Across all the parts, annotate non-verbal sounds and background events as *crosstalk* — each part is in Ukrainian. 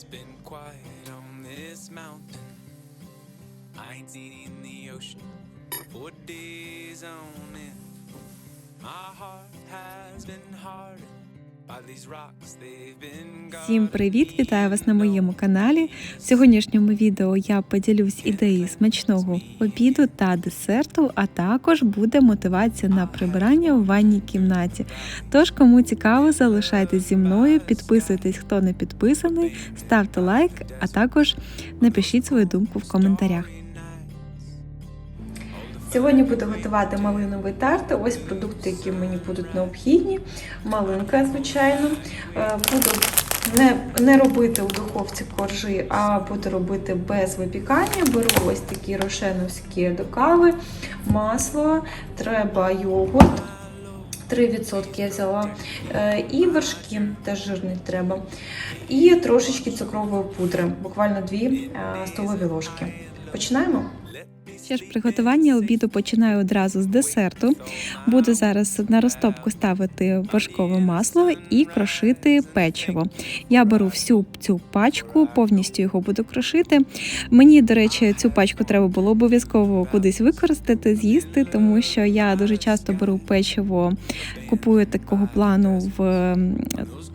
It's been quiet on this mountain. I ain't seen in the ocean for days on end. My heart has been hardened Всім привіт! Вітаю вас на моєму каналі. В сьогоднішньому відео я поділюсь ідеєю смачного обіду та десерту, а також буде мотивація на прибирання у ванній кімнаті. Тож, кому цікаво, залишайтесь зі мною, підписуйтесь, хто не підписаний, ставте лайк, а також напишіть свою думку в коментарях. Сьогодні буду готувати малиновий тарт. Ось продукти, які мені будуть необхідні. Малинка, звичайно. Е, Буду не, не робити у духовці коржі, а буду робити без випікання. Беру ось такі рошеновські до кави, масло, треба йогурт. 3% я взяла. Е, І вершки теж жирний треба. І трошечки цукрової пудри, буквально 2 столові ложки. Починаємо? Ще ж приготування обіду починаю одразу з десерту. Буду зараз на розтопку ставити вершкове масло і крошити печиво. Я беру всю цю пачку, повністю його буду крошити. Мені, до речі, цю пачку треба було обов'язково кудись використати, з'їсти, тому що я дуже часто беру печиво, купую такого плану в.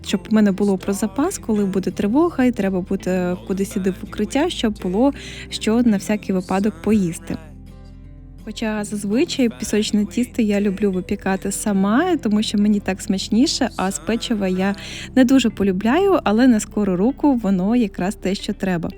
Щоб в мене було про запас, коли буде тривога, і треба буде кудись іти в укриття, щоб було що на всякий випадок поїсти. Хоча зазвичай пісочне тісто я люблю випікати сама, тому що мені так смачніше, а з печива я не дуже полюбляю, але на скору руку воно якраз те, що треба.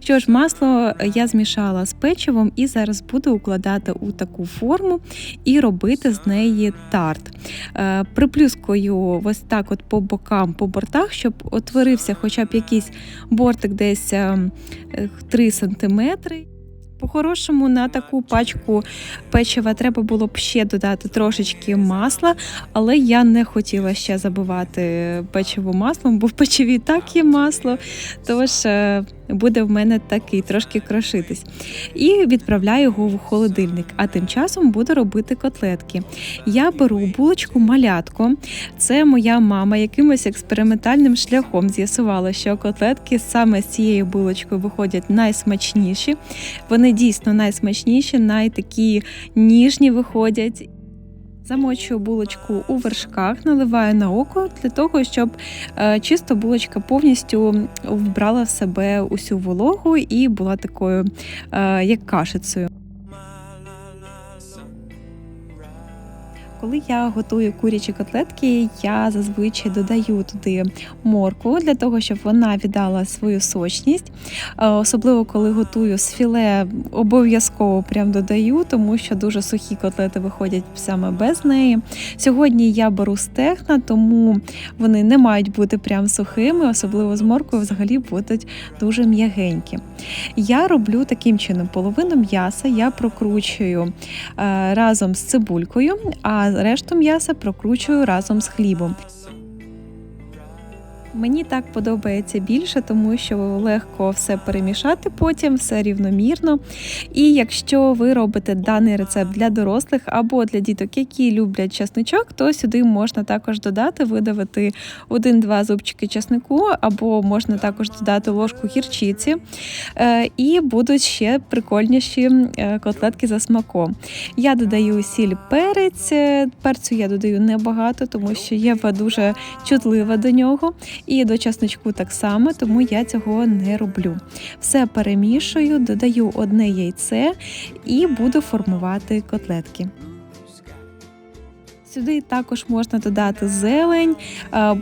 Що ж, масло я змішала з печивом і зараз буду укладати у таку форму і робити з неї тарт. Е, Приплюскою ось так от по бокам, по бортах, щоб утворився хоча б якийсь бортик десь е, 3 сантиметри. По-хорошому на таку пачку печива треба було б ще додати трошечки масла, але я не хотіла ще забивати печиво маслом, бо в печиві так є масло, тож е, буде в мене такий трошки крошитись. І відправляю його в холодильник, а тим часом буду робити котлетки. Я беру булочку малятко. Це моя мама якимось експериментальним шляхом з'ясувала, що котлетки саме з цією булочкою виходять найсмачніші. Вони дійсно найсмачніші, найтакі ніжні виходять. Замочую булочку у вершках, наливаю на око для того, щоб е, чисто булочка повністю вбрала в себе усю вологу і була такою, е, як кашицею. Коли я готую курячі котлетки, я зазвичай додаю туди моркву для того, щоб вона віддала свою сочність. Е, Особливо коли готую з філе, обов'язково прям додаю, тому що дуже сухі котлети виходять саме без неї. Сьогодні я беру стегна, тому вони не мають бути прям сухими, особливо з морквою взагалі будуть дуже м'ягенькі. Я роблю таким чином: половину м'яса я прокручую е, разом з цибулькою, а решту м'яса прокручую разом з хлібом. Мені так подобається більше, тому що легко все перемішати потім, все рівномірно. І якщо ви робите даний рецепт для дорослих або для діток, які люблять чесничок, то сюди можна також додати, видавити один-два зубчики чеснику, або можна також додати ложку гірчиці. Е, І будуть ще прикольніші е, котлетки за смаком. Я додаю сіль перець, е, перцю я додаю небагато, тому що Єва дуже чутлива до нього. І до часночку так само, тому я цього не роблю. Все перемішую, додаю одне яйце і буду формувати котлетки. Сюди також можна додати зелень,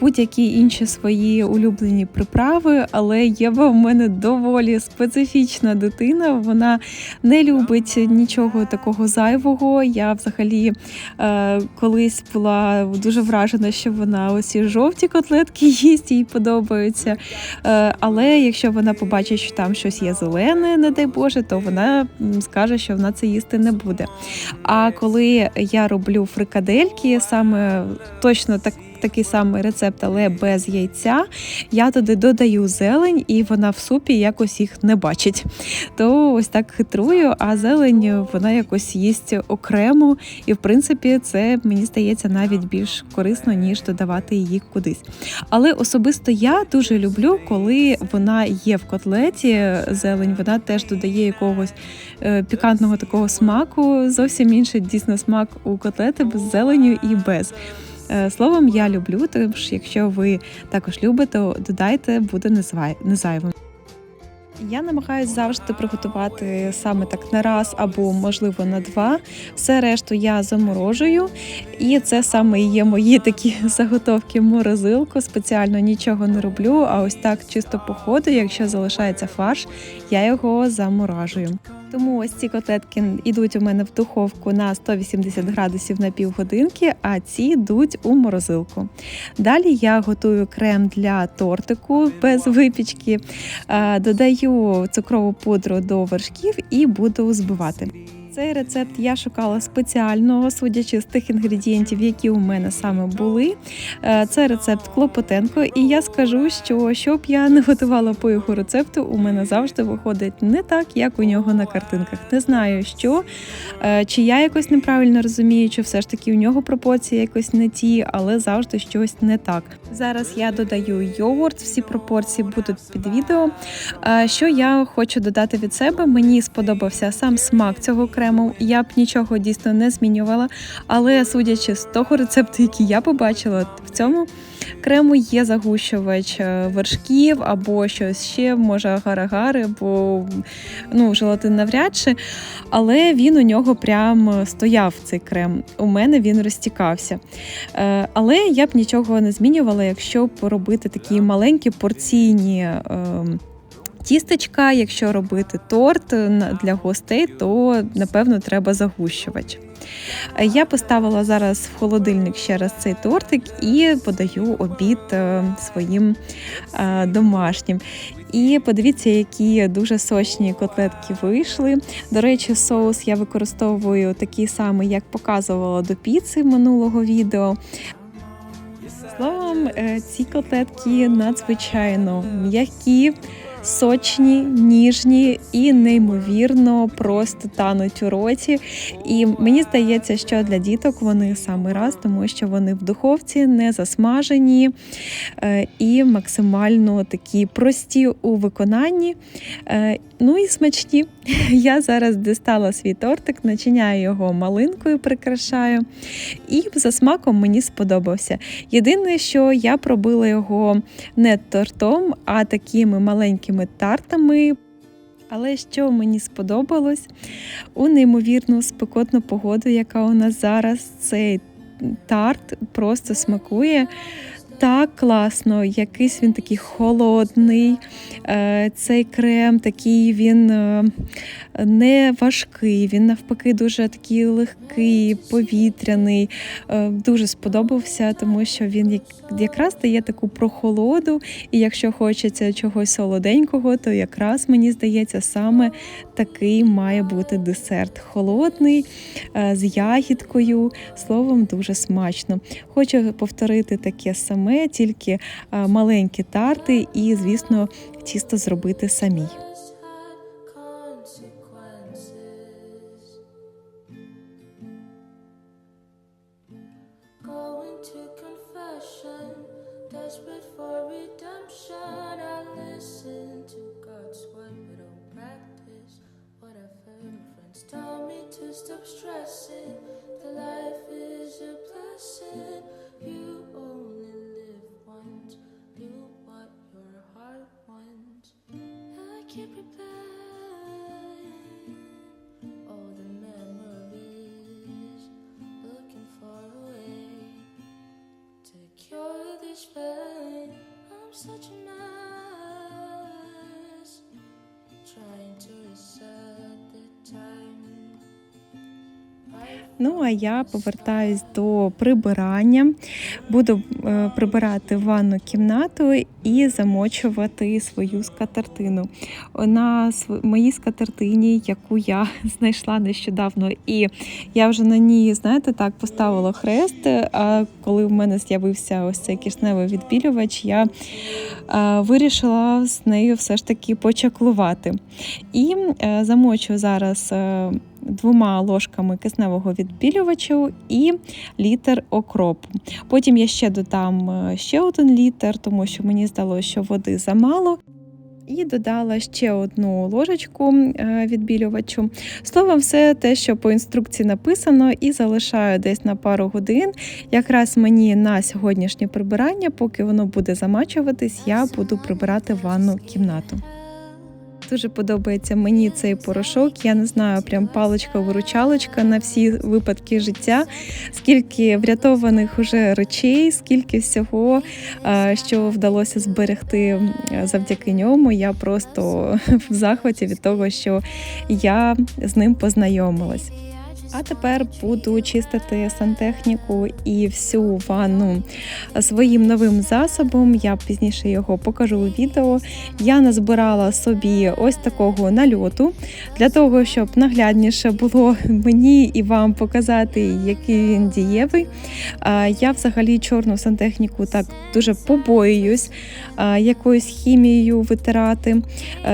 будь-які інші свої улюблені приправи, але Єва в мене доволі специфічна дитина. Вона не любить нічого такого зайвого. Я взагалі е, колись була дуже вражена, що вона оці жовті котлетки *laughs* їсть, їй подобаються. Е, але якщо вона побачить, що там щось є зелене, не дай Боже, то вона скаже, що вона це їсти не буде. А коли я роблю фрикадельки, саме точно так такий самий рецепт, але без яйця. Я туди додаю зелень, і вона в супі якось їх не бачить. То ось так хитрую, а зелень вона якось їсть окремо. І в принципі, це мені здається навіть більш корисно, ніж додавати її кудись. Але особисто я дуже люблю, коли вона є в котлеті. Зелень, вона теж додає якогось е, пікантного такого смаку. Зовсім інший дійсно смак у котлети без зеленю і без. Е, Словом, я люблю, тож якщо ви також любите, додайте, буде не зайвим. Я намагаюся завжди приготувати саме так на раз або можливо на два. Все решту я заморожую, і це саме є мої такі *laughs* заготовки морозилку. Спеціально нічого не роблю. А ось так чисто по ходу, якщо залишається фарш, я його заморажую. Тому ось ці котлетки йдуть у мене в духовку на 180 градусів на півгодинки, а ці йдуть у морозилку. Далі я готую крем для тортику без випічки, додаю цукрову пудру до вершків і буду збивати. Цей рецепт я шукала спеціально, судячи з тих інгредієнтів, які у мене саме були. Е, Це рецепт Клопотенко, і я скажу, що щоб я не готувала по його рецепту, у мене завжди виходить не так, як у нього на картинках. Не знаю, що е, чи я якось неправильно розумію, чи все ж таки у нього пропорції якось не ті, але завжди щось не так. Зараз я додаю йогурт, всі пропорції будуть під відео. Е, Що я хочу додати від себе? Мені сподобався сам смак цього крему. Я б нічого дійсно не змінювала, але судячи з того рецепту, який я побачила, в цьому крему є загущувач е, вершків або щось ще, може агар-агар, або ну, желатин навряд чи. Але він у нього прям стояв цей крем. У мене він розтікався. Е, Але я б нічого не змінювала, якщо б робити такі маленькі порційні. Тістечка, якщо робити торт для гостей, то напевно треба загущувач. Е, Я поставила зараз в холодильник ще раз цей тортик і подаю обід е, своїм е, домашнім. І подивіться, які дуже сочні котлетки вийшли. До речі, соус я використовую такий самий, як показувала до піци минулого відео. Словом, е, ці котлетки надзвичайно м'які, сочні, ніжні і неймовірно просто тануть у роті. І мені здається, що для діток вони саме раз, тому що вони в духовці не засмажені е, і максимально такі прості у виконанні. Е, Ну і смачні. *laughs* Я зараз дістала свій тортик, начиняю його малинкою, прикрашаю. І за смаком мені сподобався. Єдине, що я пробила його не тортом, а такими маленькими тартами. Але що мені сподобалось у неймовірну спекотну погоду, яка у нас зараз, цей тарт просто смакує. Так класно, якийсь він такий холодний. Е, Цей крем такий він е, не важкий, він навпаки дуже такий легкий, повітряний. Е, Дуже сподобався, тому що він якраз дає таку прохолоду. І якщо хочеться чогось солоденького, то якраз мені здається, саме такий має бути десерт. Холодний, з ягідкою. Словом, дуже смачно. Хочу повторити таке саме, тільки е, маленькі тарти і, звісно, тісто зробити самій. Ну а я повертаюсь до прибирання. Буду е, прибирати ванну кімнату і замочувати свою скатертину. На моїй скатертині, яку я *laughs* знайшла нещодавно, і я вже на ній, знаєте, так поставила хрест. А коли в мене з'явився ось цей кишневий відбілювач, я е, вирішила з нею все ж таки почаклувати. І е, замочу зараз. Двома ложками кисневого відбілювачу і літр окропу. Потім я ще додам е, ще один літр, тому що мені здалося, що води замало. І додала ще одну ложечку е, відбілювачу. Словом, все те, що по інструкції написано, і залишаю десь на пару годин. Якраз мені на сьогоднішнє прибирання, поки воно буде замачуватись, я буду прибирати ванну кімнату. Дуже подобається мені цей порошок. Я не знаю, прям паличка-виручалочка на всі випадки життя. Скільки врятованих уже речей, скільки всього, е, що вдалося зберегти завдяки ньому. Я просто *laughs* в захваті від того, що я з ним познайомилась. А тепер буду чистити сантехніку і всю ванну своїм новим засобом. Я пізніше його покажу у відео. Я назбирала собі ось такого нальоту для того, щоб наглядніше було *laughs* мені і вам показати, який він дієвий. Я взагалі чорну сантехніку так дуже побоююсь якоюсь хімією витирати.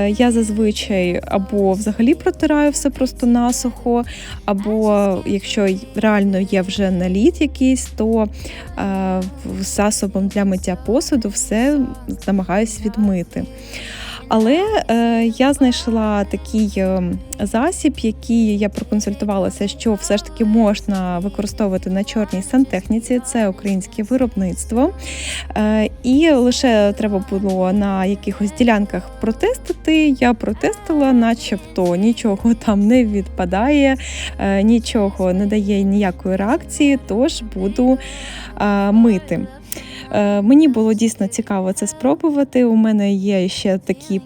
Я зазвичай або взагалі протираю все просто насухо, або якщо реально є вже наліт якийсь, то е, засобом для миття посуду все намагаюся відмити. Але е, я знайшла такий е, засіб, який я проконсультувалася, що все ж таки можна використовувати на чорній сантехніці. Це українське виробництво. Е, і лише треба було на якихось ділянках протестити. Я протестила, начебто нічого там не відпадає, е, нічого не дає ніякої реакції, тож буду е, мити. Е, Мені було дійсно цікаво це спробувати. У мене є ще такі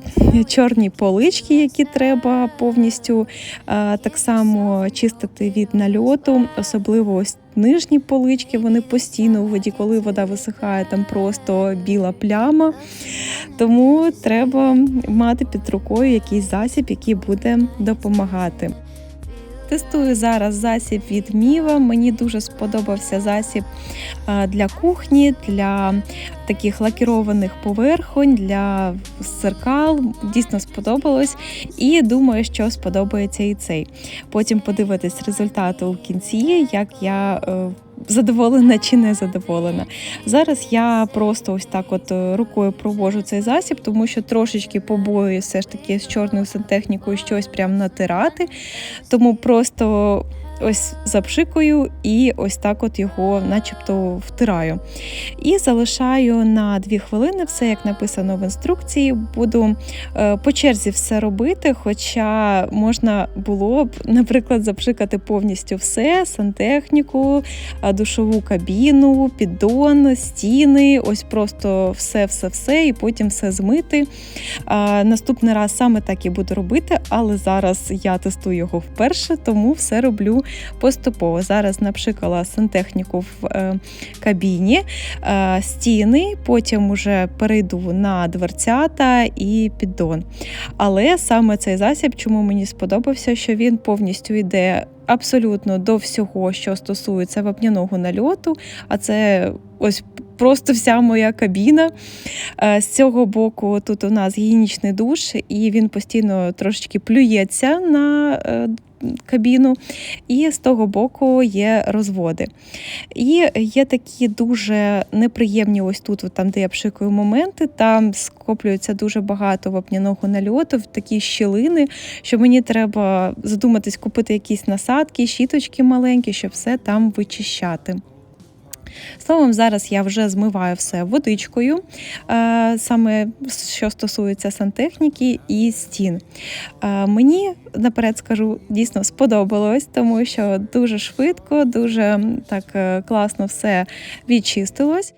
чорні полички, які треба повністю е, так само чистити від нальоту, особливо ось. Нижні полички, вони постійно у воді, коли вода висихає, там просто біла пляма. Тому треба мати під рукою якийсь засіб, який буде допомагати. Тестую зараз засіб від Міва. Мені дуже сподобався засіб для кухні, для таких лакірованих поверхонь, для зеркал. Дійсно сподобалось. І думаю, що сподобається і цей. Потім подивитись результати у кінці, як я. е, Задоволена чи не задоволена. Зараз я просто ось так от е, рукою провожу цей засіб, тому що трошечки побоююсь все ж таки з чорною сантехнікою щось прям натирати. Тому просто ось запшикую і ось так от його начебто втираю. І залишаю на 2 хвилини, все як написано в інструкції. Буду е, по черзі все робити, хоча можна було б, наприклад, запшикати повністю все: сантехніку, душову кабіну, піддон, стіни, ось просто все-все-все, і потім все змити. Наступний раз саме так і буду робити, але зараз я тестую його вперше, тому все роблю поступово. Зараз напшикала сантехніку в е, кабіні, е, стіни, потім уже перейду на дверцята і піддон. Але саме цей засіб, чому мені сподобався, що він повністю йде. Абсолютно до всього, що стосується вапняного нальоту, а це ось просто вся моя кабіна. Е, З цього боку тут у нас гігієнічний душ, і він постійно трошечки плюється на кабіну, і з того боку є розводи. І є такі дуже неприємні, ось тут, там, де я пшикую моменти, там скоплюється дуже багато вапняного нальоту, в такі щілини, що мені треба задуматись купити якісь насадки, щіточки маленькі, щоб все там вичищати. Словом, зараз я вже змиваю все водичкою, е, саме що стосується сантехніки і стін. Е, Мені наперед скажу, дійсно сподобалось, тому що дуже швидко, дуже так е, класно все відчистилось.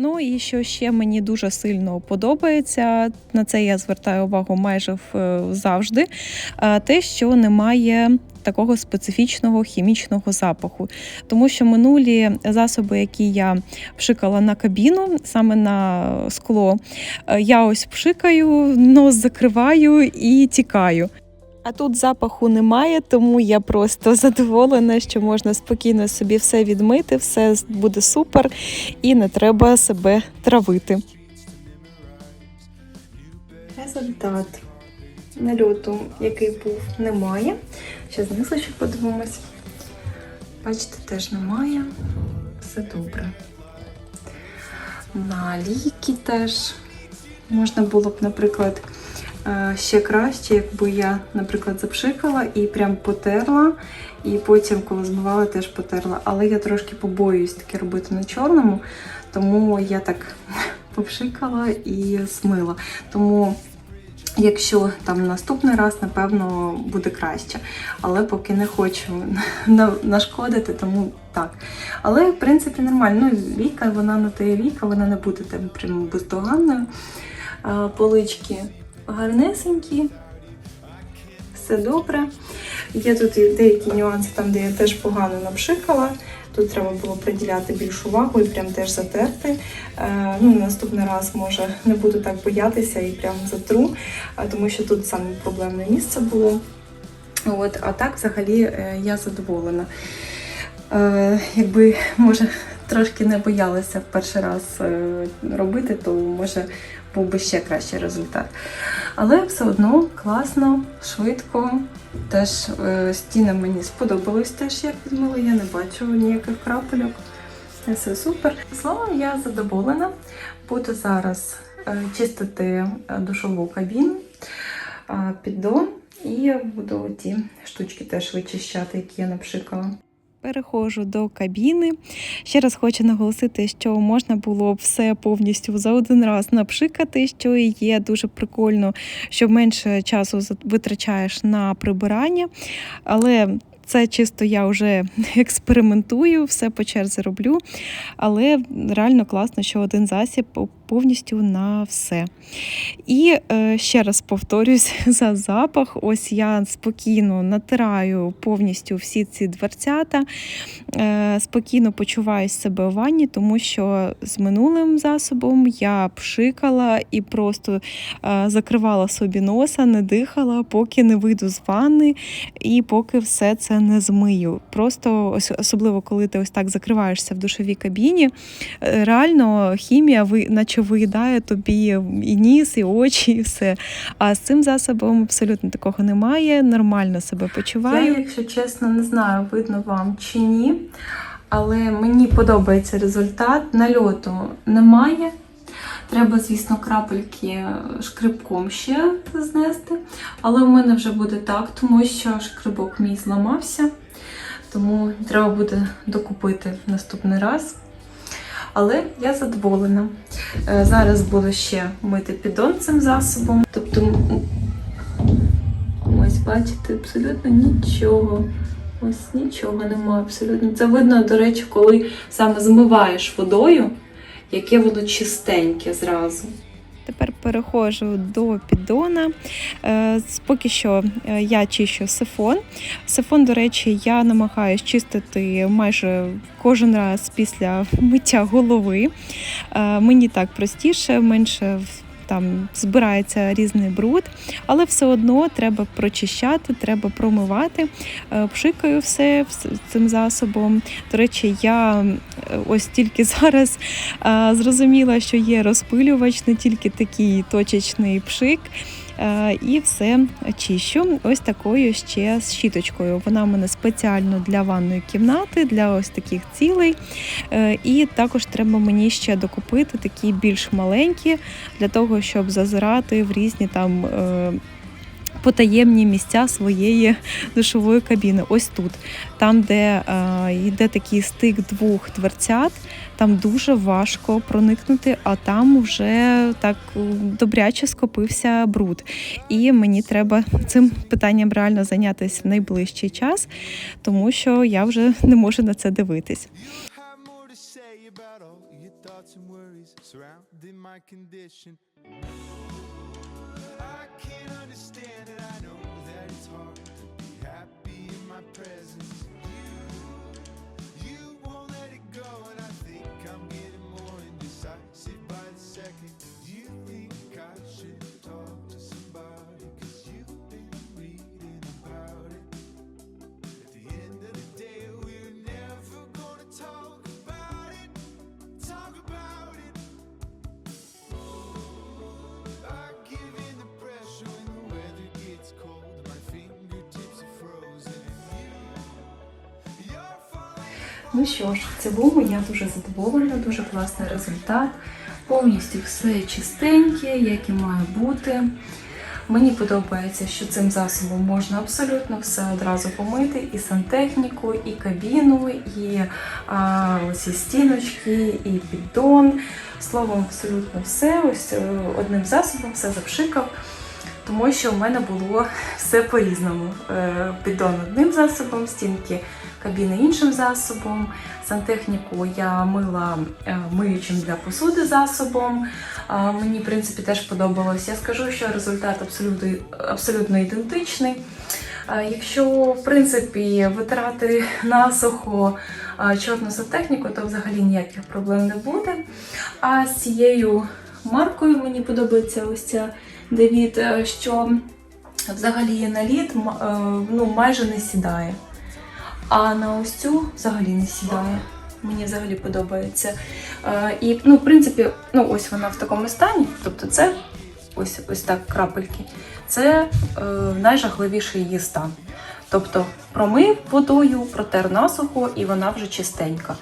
Ну і що ще мені дуже сильно подобається, на це я звертаю увагу майже завжди. Те, що немає такого специфічного хімічного запаху. Тому що минулі засоби, які я пшикала на кабіну, саме на скло, е, я ось пшикаю, нос закриваю і тікаю. А тут запаху немає, тому я просто *laughs* задоволена, що можна спокійно собі все відмити, все буде супер і не треба себе травити. Результат нальоту, який був, немає. Ще знизу ще подивимось. Бачите, теж немає. Все добре. На ліки теж можна було б, наприклад, е, ще краще, якби я, наприклад, запшикала і прям потерла, і потім, коли змивала, теж потерла. Але я трошки побоююсь таке робити на чорному, тому я так *laughs* попшикала і смила. Тому, якщо там наступний раз, напевно, буде краще. Але поки не хочу *laughs* нашкодити, тому так. Але, в принципі, нормально. Ну, Віка, вона на те віка, вона не буде там прямо бездоганною. Полички гарнесенькі, все добре. Є тут деякі нюанси, там, де я теж погано напшикала. Тут треба було приділяти більшу увагу і прям теж затерти. Е, ну, наступний раз, може, не буду так боятися і прям затру, тому що тут саме проблемне місце було. От, а так, взагалі, е, я задоволена. Е, якби, може, трошки не боялася в перший раз е, робити, то може був би ще кращий результат. Але все одно класно, швидко. Теж е, стіни мені сподобались теж, як відмили. Я не бачу ніяких крапельок. Все супер. Словом, я задоволена. Буду зараз е, чистити е, душову кабіну, піддон і буду ті штучки теж вичищати, які я напшикала. Переходжу до кабіни. Ще раз хочу наголосити, що можна було все повністю за один раз напшикати, що є дуже прикольно, що менше часу витрачаєш на прибирання. Але це чисто я вже *laughs* експериментую, все по черзі роблю. Але реально класно, що один засіб повністю на все. І е, ще раз повторюсь *laughs* за запах. Ось я спокійно натираю повністю всі ці дверцята, е, спокійно почуваю себе у ванні, тому що з минулим засобом я пшикала і просто е, закривала собі носа, не дихала, поки не вийду з ванни і поки все це не змию. Просто особливо, коли ти ось так закриваєшся в душовій кабіні, реально хімія ви, наче виїдає тобі і ніс, і очі, і все. А з цим засобом абсолютно такого немає. Нормально себе почуваю. Я, якщо чесно, не знаю, видно вам чи ні. Але мені подобається результат. Нальоту немає. Треба, звісно, крапельки шкребком ще знести. Але у мене вже буде так, тому що шкребок мій зламався. Тому треба буде докупити в наступний раз. Але я задоволена. Е, Зараз буду ще мити піддон цим засобом. Тобто, ось бачите, абсолютно нічого. Ось нічого немає абсолютно. Це видно, до речі, коли саме змиваєш водою, яке воно чистеньке зразу. Тепер переходжу до піддона. Е, Поки що е, я чищу сифон. Сифон, до речі, я намагаюсь чистити майже кожен раз після миття голови. Е, Мені так простіше, менше там збирається різний бруд, але все одно треба прочищати, треба промивати. Е, Пшикаю все цим засобом. До речі, я е, ось тільки зараз е, зрозуміла, що є розпилювач, не тільки такий точечний пшик. Е, І все чищу ось такою ще з щіточкою. Вона в мене спеціально для ванної кімнати, для ось таких цілей. Е, І також треба мені ще докупити такі більш маленькі, для того, щоб зазирати в різні там. Потаємні місця своєї душової кабіни. Ось тут, там, де е, йде такий стик двох дверцят, там дуже важко проникнути, а там вже так е, добряче скопився бруд. І мені треба цим питанням реально зайнятися в найближчий час, тому що я вже не можу на це дивитись. I can't understand my presence. Ну що ж, в цілому я дуже задоволена, дуже класний результат. Повністю все чистеньке, як і має бути. Мені подобається, що цим засобом можна абсолютно все одразу помити: і сантехніку, і кабіну, і а, ці стіночки, і піддон. Словом, абсолютно все. Ось е, одним засобом все запшикав. Тому що в мене було все по-різному. Е, Піддон одним засобом, стінки кабіни іншим засобом. Сантехніку я мила е, миючим для посуди засобом. Мені, в принципі, теж подобалось. Я скажу, що результат абсолютно, абсолютно ідентичний. Якщо, в принципі, витирати насухо чорну сантехніку, то взагалі ніяких проблем не буде. А з цією маркою мені подобається ось ця Девід, е, що взагалі наліт м- е, ну, майже не сідає. А на ось цю взагалі не сідає. Мені взагалі подобається. Е, І, ну, в принципі, ну, ось вона в такому стані. Тобто, це ось, ось так крапельки. Це е, найжахливіший її стан. Тобто промив водою, протер насухо, і вона вже чистенька.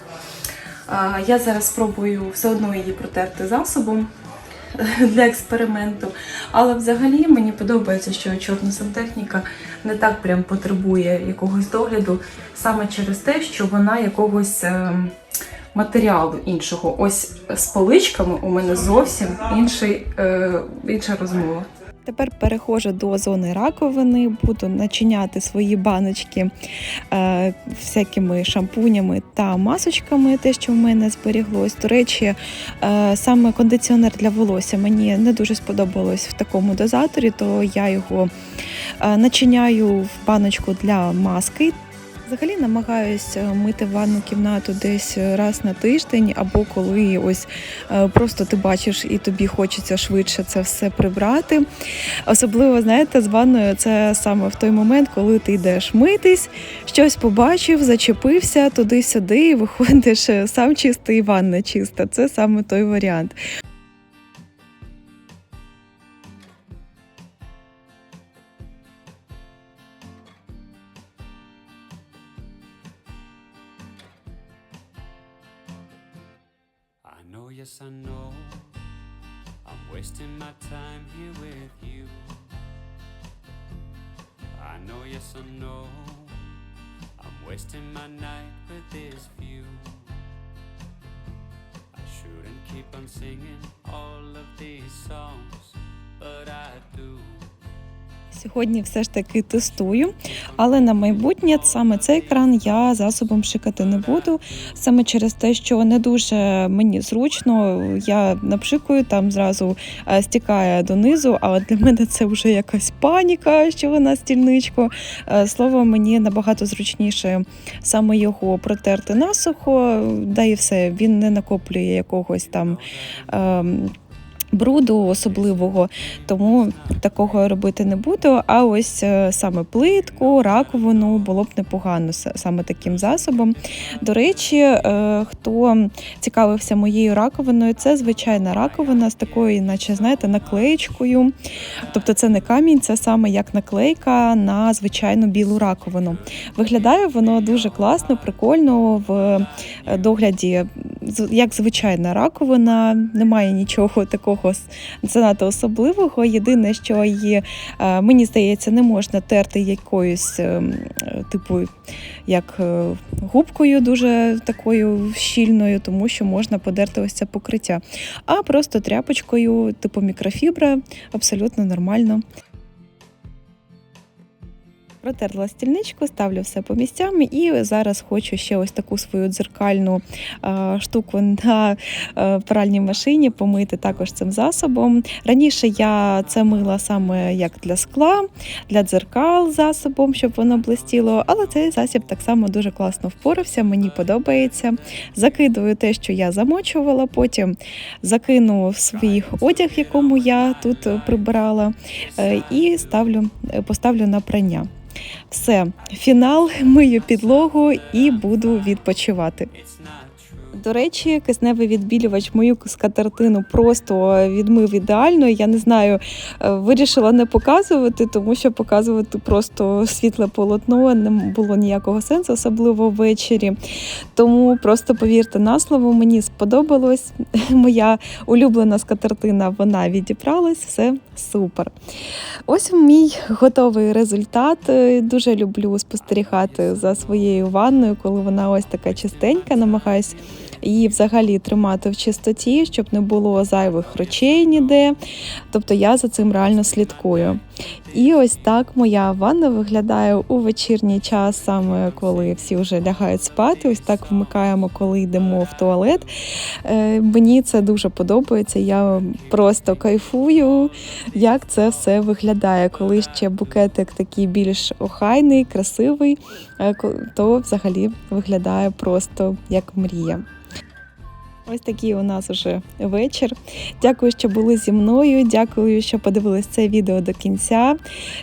А, Я зараз спробую все одно її протерти засобом *laughs* для експерименту. Але взагалі мені подобається, що чорна сантехніка не так прям потребує якогось догляду, саме через те, що вона якогось ем, матеріалу іншого. Ось з поличками у мене зовсім інший, е, інша розмова. Тепер перехожу до зони раковини, буду начиняти свої баночки е, всякими шампунями та масочками, те, що в мене зберіглось. До речі, е, саме кондиціонер для волосся мені не дуже сподобалось в такому дозаторі, то я його е, начиняю в баночку для маски. Взагалі намагаюся мити ванну кімнату десь раз на тиждень, або коли ось е, просто ти бачиш і тобі хочеться швидше це все прибрати. Особливо, знаєте, з ванною це саме в той момент, коли ти йдеш митись, щось побачив, зачепився туди-сюди, і виходиш е, сам чистий, ванна чиста. Це саме той варіант. Yes, I know. I'm wasting my night with this view. I shouldn't keep on singing all of these songs, but I do. Сьогодні все ж таки тестую, але на майбутнє саме цей кран я засобом шикати не буду. Саме через те, що не дуже мені зручно, я напшикую, там зразу е, стікає донизу, а для мене це вже якась паніка, що на стільничку. Е, Слово, мені набагато зручніше саме його протерти насухо, да і все, він не накоплює якогось там. Бруду особливого, тому такого робити не буду. А ось е, саме плитку, раковину було б непогано саме таким засобом. До речі, е, хто цікавився моєю раковиною, це звичайна раковина з такою, наче знаєте, наклеєчкою. Тобто це не камінь, це саме як наклейка на звичайну білу раковину. Виглядає воно дуже класно, прикольно в е, догляді, як звичайна раковина. Немає нічого такого занадто особливого. Єдине, що її, е, мені здається, не можна терти якоюсь е, типу, як е, губкою дуже такою щільною, тому що можна подерти ось це покриття. А просто тряпочкою, типу мікрофібра, абсолютно нормально. Протерла стільничку, ставлю все по місцям і зараз хочу ще ось таку свою дзеркальну штуку на пральній машині помити також цим засобом. Раніше я це мила саме як для скла, для дзеркал засобом, щоб воно блистіло, але цей засіб так само дуже класно впорався, мені подобається. Закидую те, що я замочувала, потім закину в свій одяг, в якому я тут прибирала, е, і ставлю, поставлю на прання. Все, фінал, *laughs* мию підлогу і буду відпочивати. До речі, кисневий відбілювач мою скатертину просто відмив ідеально. Я не знаю, е, вирішила не показувати, тому що показувати просто світле полотно не було ніякого сенсу, особливо ввечері. Тому просто повірте на слово, мені сподобалось. *laughs* Моя улюблена скатертина, вона відібралась, все супер. Ось мій готовий результат. Е, Дуже люблю спостерігати за своєю ванною, коли вона ось така чистенька, намагаюсь її взагалі тримати в чистоті, щоб не було зайвих речей ніде. Тобто я за цим реально слідкую. І ось так моя ванна виглядає у вечірній час, саме коли всі вже лягають спати. Ось так вмикаємо, коли йдемо в туалет. Е, Мені це дуже подобається. Я просто кайфую, як це все виглядає. Коли ще букетик такий більш охайний, красивий, е, то взагалі виглядає просто як мрія. Ось такий у нас уже вечір. Дякую, що були зі мною. Дякую, що подивились це відео до кінця.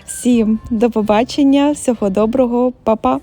Всім до побачення, всього доброго, па-па!